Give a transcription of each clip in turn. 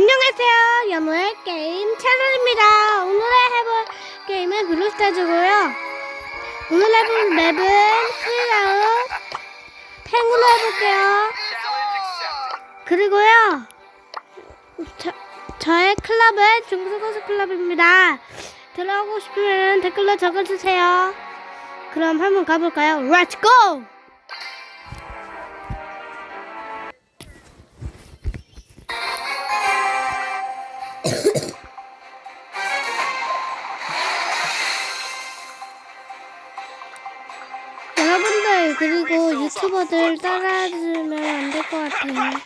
안녕하세요. 연우의 게임 채널입니다. 오늘 해볼 게임은 블루스타즈고요. 오늘 해볼 맵은 프리다운 펭구로 해볼게요. 그리고요. 저, 저의 클럽은 중소거수 클럽입니다. 들어가고 싶으면 댓글로 적어주세요. 그럼 한번 가볼까요? Let's go! 유튜버들 따라주면 안 될 것 같아요.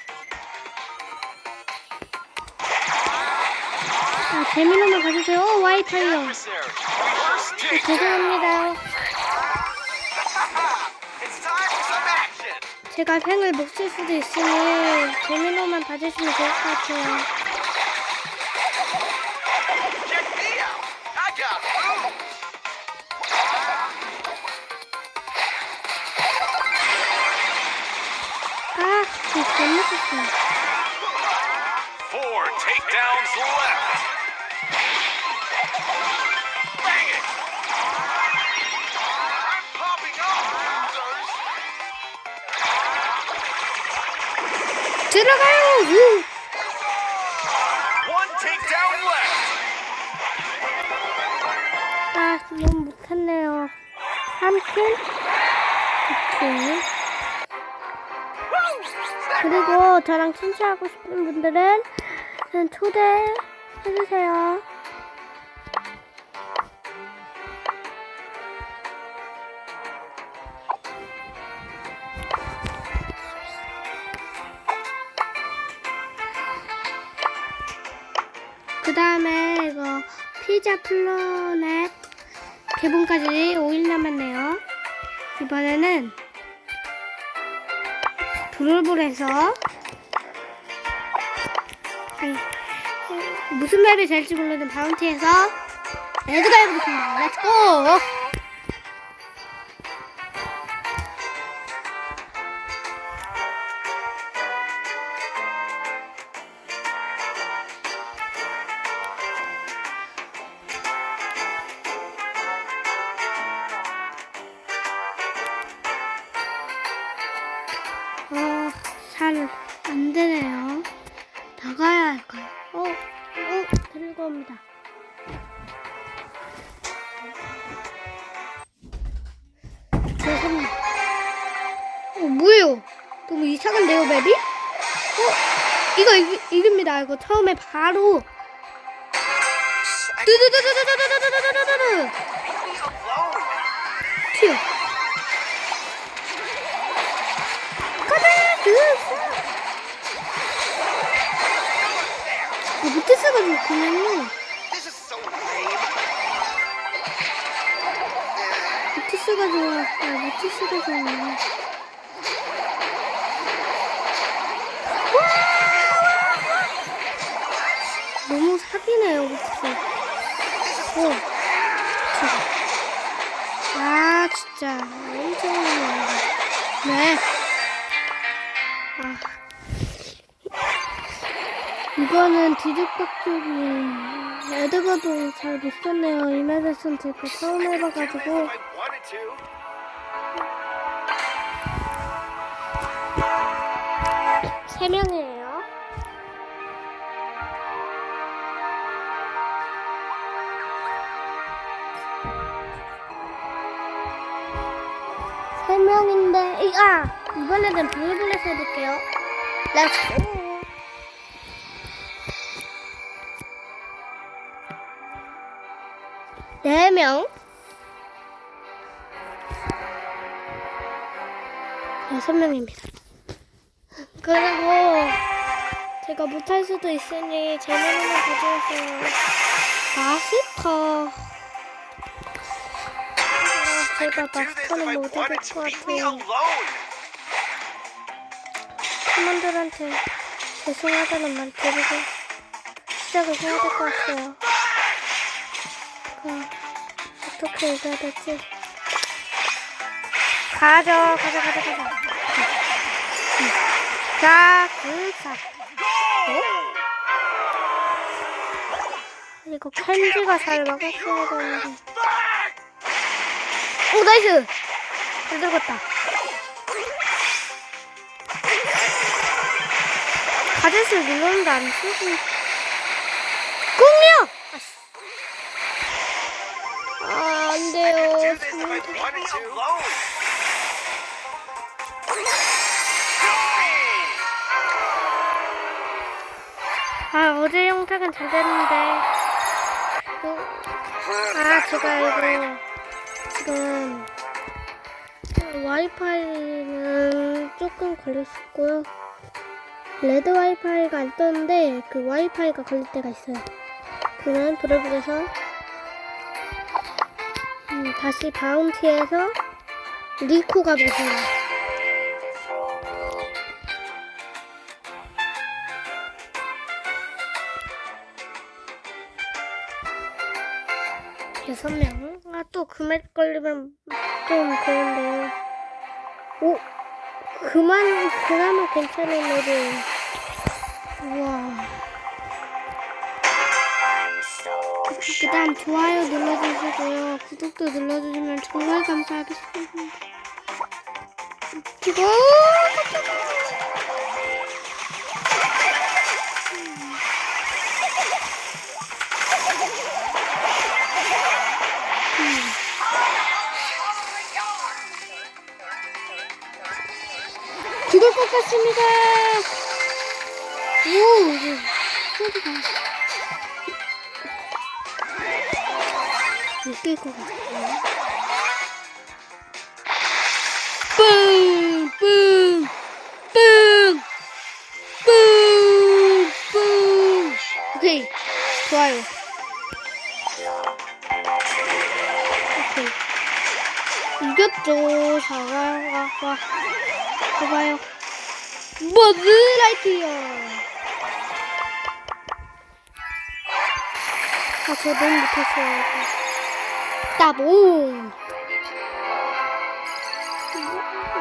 아, 재미로만 가주세요. 오, 와이파이요. 아, 죄송합니다. 제가 팽을 못 쓸 수도 있으니 재미로만 봐주시면 좋을 것 같아요. Four takedowns left. Bang it. Popping off, losers. 들어가요! 우! One takedown left. 아, 너무 못했네요. 3킬? 2킬. 그리고 저랑 친추하고 싶은 분들은 초대해주세요. 그 다음에 이거 피자 플로넷 개봉까지 5일 남았네요. 이번에는 브롤볼에서 아니, 무슨 맵이 될지 모르는 바운티에서 레드가 해보겠습니다. 렛츠고! 어, 아, 잘 안 되네요. 나가야 할까요? 어, 어, 들고 옵니다. 죄송해요. 어, 뭐예요? 너무 이상한데요, 맵이? 어, 이거 이, 이깁니다. 이거 처음에 바로. 두두두두두 그냥요. 모티스가 좋아. 아, 모티스가 좋아. 너무 사기네요, 모티스. 오. 진짜. 아, 진짜. 엄청 많네. 네. 이거는 뒤죽박죽이 에드가도 잘 못 썼네요. 이 맵에선 제가 처음 해봐가지고. If I wanted to. 세 명이에요. 세 명인데, 이- 아! 이번에는 블루블렛 해볼게요. 렛츠고! 명. 여섯 명입니다. 그리고 제가 못할 수도 있으니 재미있는 가져오세요. 마스터. 아, 제가 마스터는 wanted 것 같아요. 팀원들한테 죄송하다는 말 드리고 시작을 해야 될 것 같아요. 그, 어떻게 얘기해야 될지. 가죠, 가자, 가자, 가자. 자, 그, 자. 어? 이거 켄지가 잘 막았어야 되는데. 오, 나이스! 잘 들어갔다. 가젯을 눌렀는데 안 쓰고. 공룡! 아씨. 아, 안 돼요. 아, 어제 영상은 잘 됐는데. 어, 아, 제가 이거 지금 와이파이는 조금 걸렸었고요. 레드 와이파이가 안 떴는데 그 와이파이가 걸릴 때가 있어요. 그러면 돌아보면서 음, 다시 바운티에서 리코 가보세요. 여섯 명? 아, 또 금액 걸리면 좀 그런데. 오! 그만, 그나마 괜찮은 애들. 우와. 그 다음 좋아요 눌러주시고요. 구독도 눌러주시면 정말 감사하겠습니다. 그리고, 죽을 것 같습니다. 오, 이거 소리가 웃길 것 같아요. 뿡, 뿡, 뿡, 뿡, 뿡. 오케이, 좋아요. 오케이. 이겼죠. 자, 와, 와, 와. 봐봐요. 머드라이트요. 아, 저 너무 못했어요. 따봉.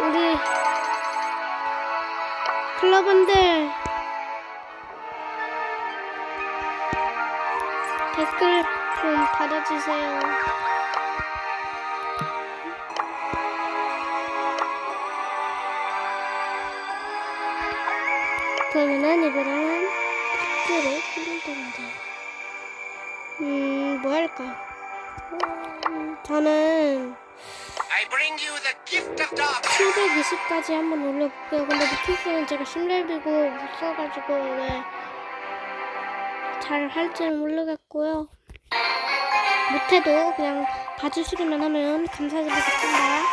우리 클럽원들 댓글 좀 달아주세요. 그러면은 이번엔 팩트를 풀린답니다. 음, 뭐 할까? 음, 저는 I bring you the gift of dog. 720까지 한번 올려볼게요. 근데 미티스는 제가 10렙이고 못 써가지고 왜 잘 할지는 모르겠고요. 못해도 그냥 봐주시기만 하면 감사드리겠습니다.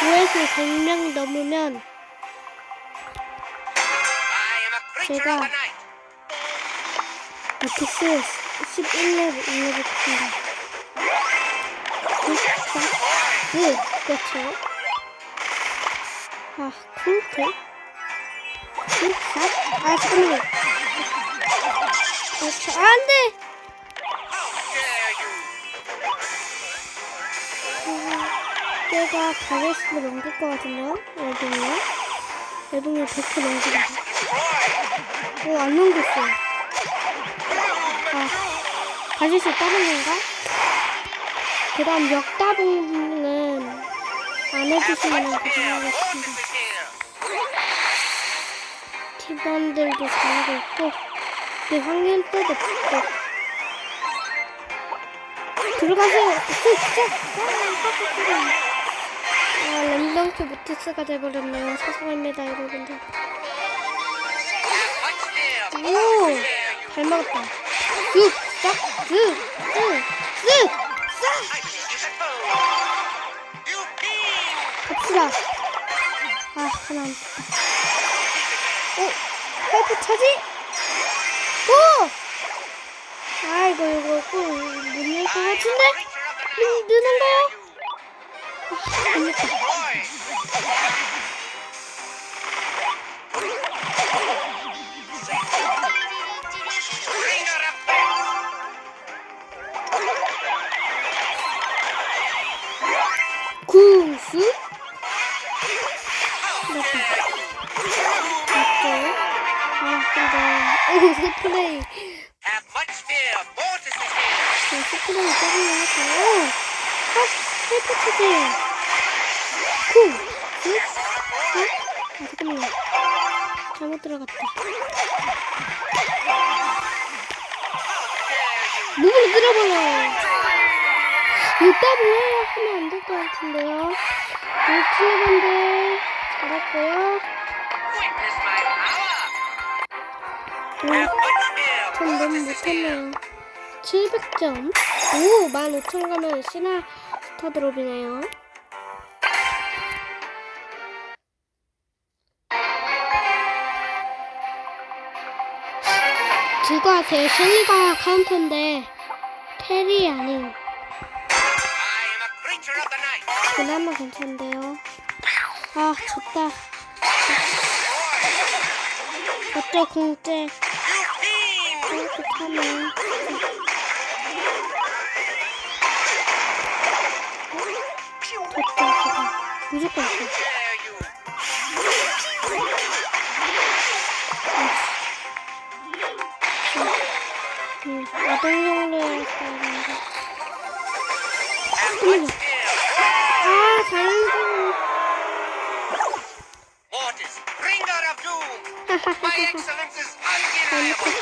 조회수 100명 넘으면 제가. 미티스 11렙 올려보겠습니다. 그, 그렇죠. 아, 쿨트? 쿨트? 아, 잠깐만요. 그렇죠. 아, 안 돼! 얘가 바게스를 넘길 거거든요. 애동이요. 애동이 100% 넘기다. 오, 안 넘겼어. 아, 바게스 다른 건가? 그 다음 역다봉은 안 해주시면 고생하겠습니다. 팀원들도 잘하고 있고, 그 확률 때도 붙고. 들어가세요. 아, 랜덤큐 모티스가 돼버렸네요. 죄송합니다, 여러분들. 오! 잘 먹었다. 쓱, 싹, 쓱, 쓱, 쓱, 싹! 갑시다. 아, 하나. 오! 파이프 차지? 오! 아, 이거, 이거, 꼭못낼것 같은데? 음, 느는가요? 아, 안 됐다. 체제. 쿵! 응? 어? 아, 잠깐만요. 잘못 들어갔다. 몸을 끌어버려. 일단은 하면 안 될 것 같은데요. 울트라반데 잘했고요. 오, Watch fear. 전 너무. 못했네요. 700점. 오, 15,000 가면 신화 스타드롭이네요. 그거 아세요? 셸리가 카운터인데 테리 아닌. 그나마 괜찮은데요. 아, 좋다. 어째 공째 fiend. 이렇게 타면 Müzik konuşuyor. Adamı yollayarak söylüyorum. Aaa sarılmış. My excellence is undeniable.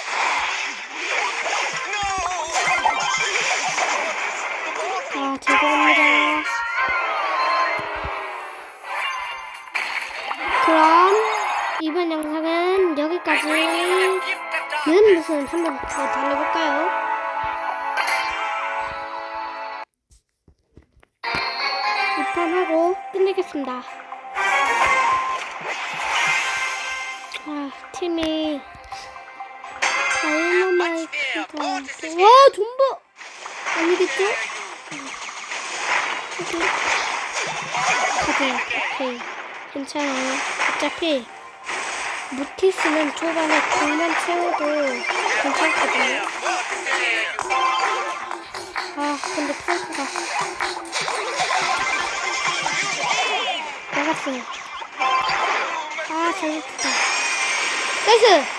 죄송합니다. 그럼 이번 영상은 여기까지. 는 무슨 한번 더 달려볼까요? 이판하고 끝내겠습니다. 아, 팀이 다이너마이트가 와 존버 아니겠죠? 가자. 오케이. 괜찮아요. 어차피 무티스는 초반에 공만 채워도 괜찮거든요. 아, 근데 펑크가 나갔어요. 아, 잘못했다. 나이스!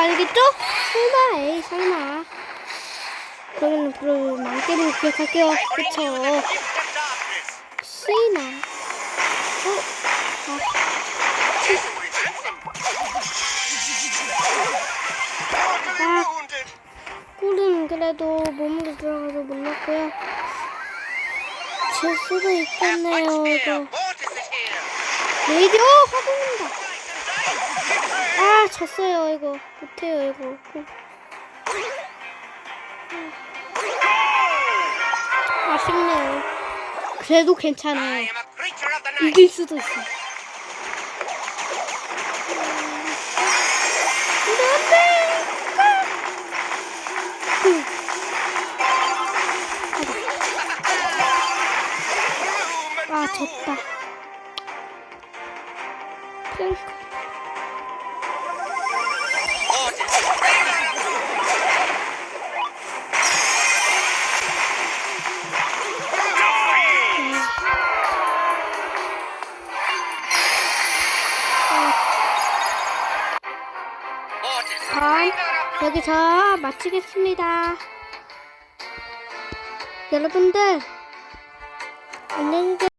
알겠죠? 설마, 에이, 설마. 그러면 바로 망게임을 기억할게요. 그쵸? 씨나. 어? 꿀은 그래도 몸으로 들어가서 못 넣고요. 질 수도 있겠네요, 이거. 레이디오! 화공입니다. 아, 졌어요, 이거. 못해요, 이거. 아쉽네요. 그래도 괜찮아요. 이길 수도 있어. 응. 아, 졌다. 핑크. 여기서 마치겠습니다. 여러분들 안녕히 계세요.